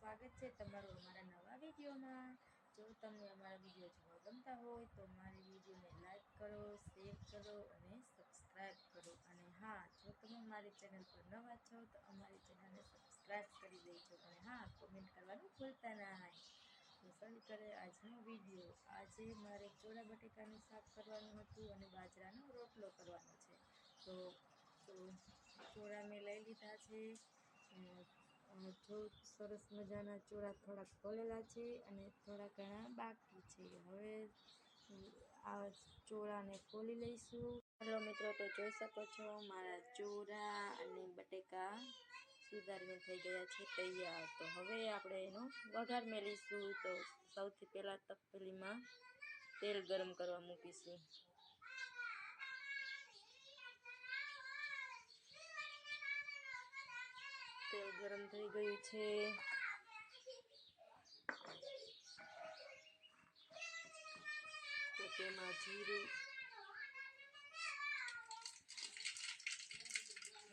સ્વાગત છે તમારું અમારા નવા વિડીયોમાં. જો તમને અમારા વીડિયો જોવા ગમતા હોય તો મારી વિડીયોને લાઈક કરો, શેર કરો અને સબસ્ક્રાઈબ કરો. અને હા, જો તમે મારી ચેનલ પર નવા છો તો અમારી ચેનલને સબસ્ક્રાઈબ કરી દેજો અને હા, કોમેન્ટ કરવાનું ભૂલતા ના તો શરૂ કરે આજનો વીડિયો. આજે મારે ચોળા બટેકાનું શાક કરવાનું હતું અને બાજરાનો રોટલો કરવાનો છે. તો તો ચોળા મેં લઈ લીધા છે. જો સરસ મજાના ચોળા થોડાક ફોલેલા છે અને થોડા ઘણા બાકી છે. હવે આ ચોળાને ખોલી લઈશું. હેલો મિત્રો, તો જોઈ શકો છો મારા ચોળા અને બટેકા સુધારીને થઈ ગયા છે, તૈયાર. તો હવે આપણે એનો વઘાર મેળીશું. તો સૌથી પહેલાં તપેલીમાં તેલ ગરમ કરવા મૂકીશું તેલ ગરમ થઈ ગયું છે. તો તેમાં જીરું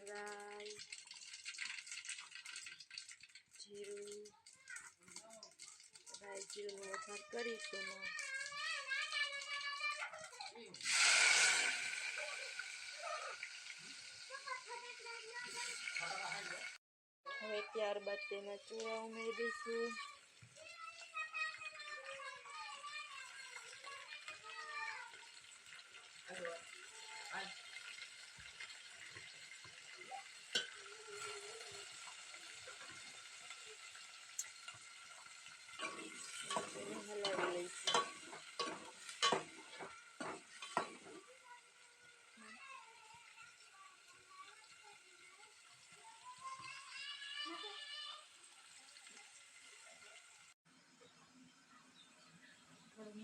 રાઈ જીરું રાઈ જીરુંનો વઘાર કરી તેમાં હવે ત્યારબાદ તેમાં ચૂરા ઉમેરી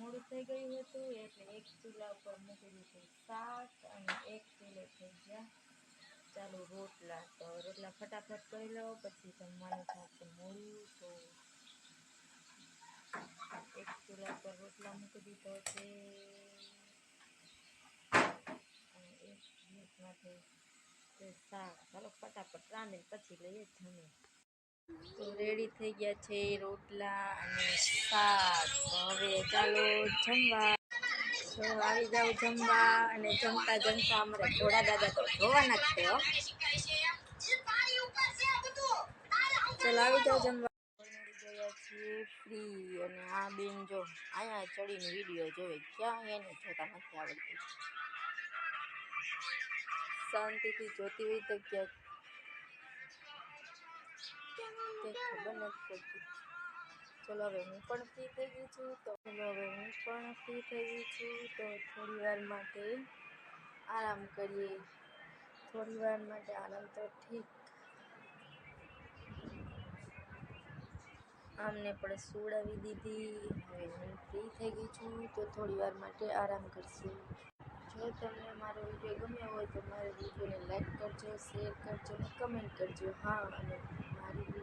મોડું થઈ ગયું હતું એટલે એક ચૂલા ઉપર મૂકી દીધું. શાક અને એક ચૂલે થઈ ગયા ચાલો રોટલા. તો રોટલા ફટાફટ કરી લો, પછી જમવાનું થશે મોડું. તો એક ચૂલા ઉપર રોટલા મૂકી દીધો છે. અને એક માટે શાક. ચાલો ફટાફટ રાંધીને પછી લઈએ જમીએ તો રેડી થઈ ગયા છે રોટલા અને શાક. હવે ચાલો જમવા. તો આવી જાવ જમવા અને જમતા જમતા અમારે ઘોડા દાદા તો જોવાના જ હો. ચાલો આવી જાવ જમવા. અને આ બેન જો અહીંયા ચડીને વીડિયો જોવે. ક્યાં એને જોતા નથી આવડતું. શાંતિથી જોતી હોય તો ક્યાંક કંઈ ખબર નથી પડતી. ચલો હવે હું પણ ફ્રી થઈ ગઈ છું તો ચલો હવે હું પણ ફ્રી થઈ ગઈ છું તો થોડી વાર માટે આરામ કરીએ. થોડી વાર માટે આરામ તો ઠીક. આમને પણ સુવડાવી દીધી. હવે હું ફ્રી થઈ ગઈ છું તો થોડી વાર માટે આરામ કરશું. જો તમને મારો વીડિયો ગમ્યો હોય તો મારા વિડીયોને લાઈક કરજો શેર કરજો અને કમેન્ટ કરજો. હા, અને